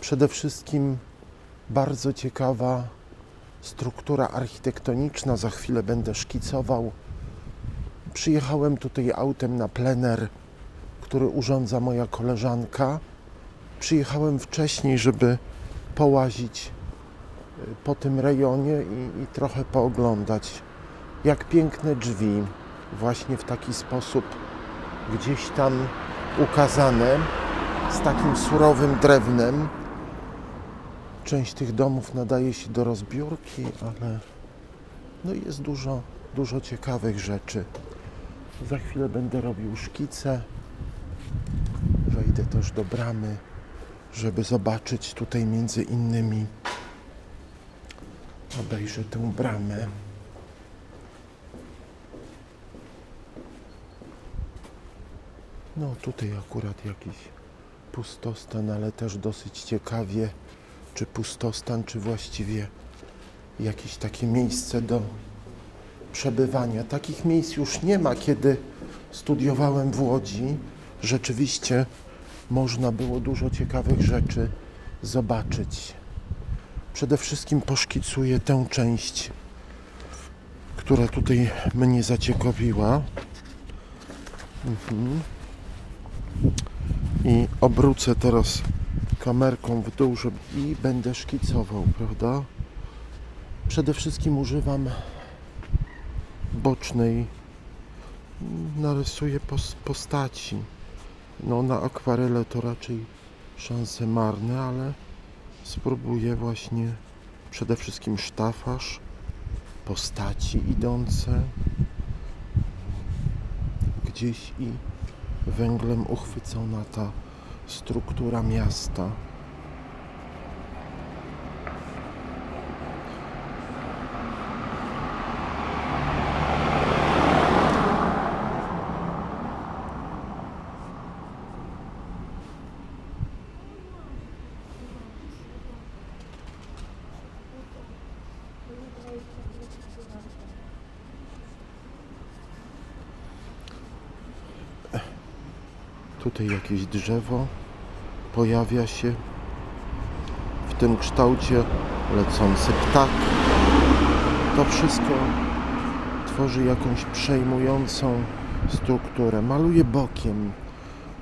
Przede wszystkim bardzo ciekawa struktura architektoniczna. Za chwilę będę szkicował. Przyjechałem tutaj autem na plener, który urządza moja koleżanka. Przyjechałem wcześniej, żeby połazić y, po tym rejonie i, i trochę pooglądać, jak piękne drzwi, właśnie w taki sposób gdzieś tam ukazane, z takim surowym drewnem. Część tych domów nadaje się do rozbiórki, ale no jest dużo, dużo ciekawych rzeczy. Za chwilę będę robił szkice. Wejdę też do bramy, żeby zobaczyć tutaj między innymi. Obejrzę tę bramę. No tutaj akurat jakiś pustostan, ale też dosyć ciekawie, czy pustostan, czy właściwie jakieś takie miejsce do przebywania. Takich miejsc już nie ma, kiedy studiowałem w Łodzi. Rzeczywiście można było dużo ciekawych rzeczy zobaczyć. Przede wszystkim poszkicuję tę część, która tutaj mnie zaciekawiła. Mhm. I obrócę teraz kamerką w dół żeby... i będę szkicował, prawda? Przede wszystkim używam bocznej, narysuję pos- postaci. No na akwarele to raczej szanse marne, ale spróbuję właśnie przede wszystkim sztafaż, postaci idące gdzieś i węglem uchwycona ta struktura miasta. Tutaj jakieś drzewo pojawia się w tym kształcie lecący ptak. To wszystko tworzy jakąś przejmującą strukturę. Maluję bokiem,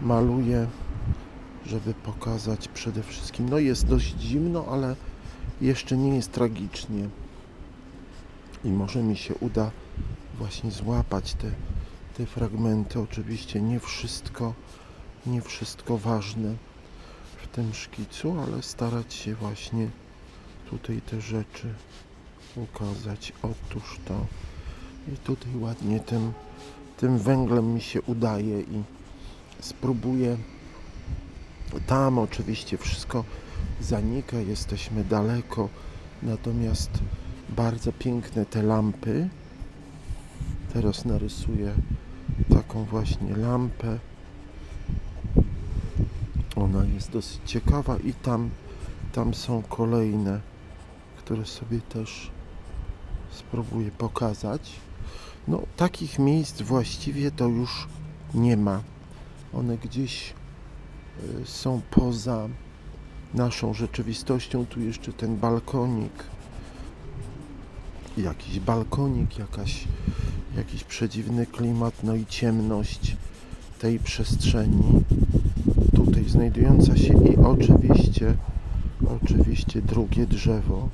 maluję, żeby pokazać przede wszystkim. No jest dość zimno, ale jeszcze nie jest tragicznie. I może mi się uda właśnie złapać te, te fragmenty. Oczywiście nie wszystko nie wszystko ważne w tym szkicu, ale starać się właśnie tutaj te rzeczy ukazać. Otóż to. I tutaj ładnie tym, tym węglem mi się udaje i spróbuję. Tam oczywiście wszystko zanika, jesteśmy daleko, natomiast bardzo piękne te lampy. Teraz narysuję taką właśnie lampę. Ona jest dosyć ciekawa i tam, tam są kolejne, które sobie też spróbuję pokazać. No, takich miejsc właściwie to już nie ma. One gdzieś y, są poza naszą rzeczywistością. Tu jeszcze ten balkonik, jakiś balkonik, jakaś, jakiś przedziwny klimat, no i ciemność tej przestrzeni tutaj znajdująca się i oczywiście oczywiście drugie drzewo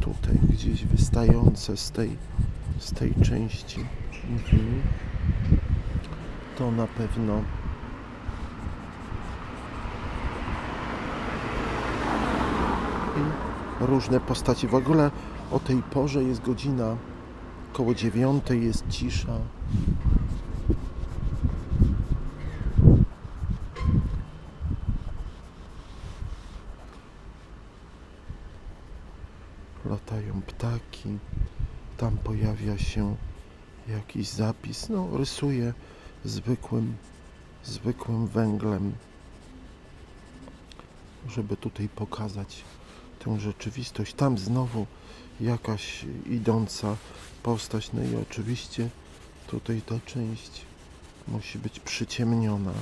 tutaj gdzieś wystające z tej z tej części mhm. to na pewno i różne postaci w ogóle o tej porze jest godzina koło dziewiątej jest cisza ptaki, tam pojawia się jakiś zapis. No, rysuję zwykłym, zwykłym węglem, żeby tutaj pokazać tę rzeczywistość. Tam znowu jakaś idąca postać, no i oczywiście tutaj ta część musi być przyciemniona.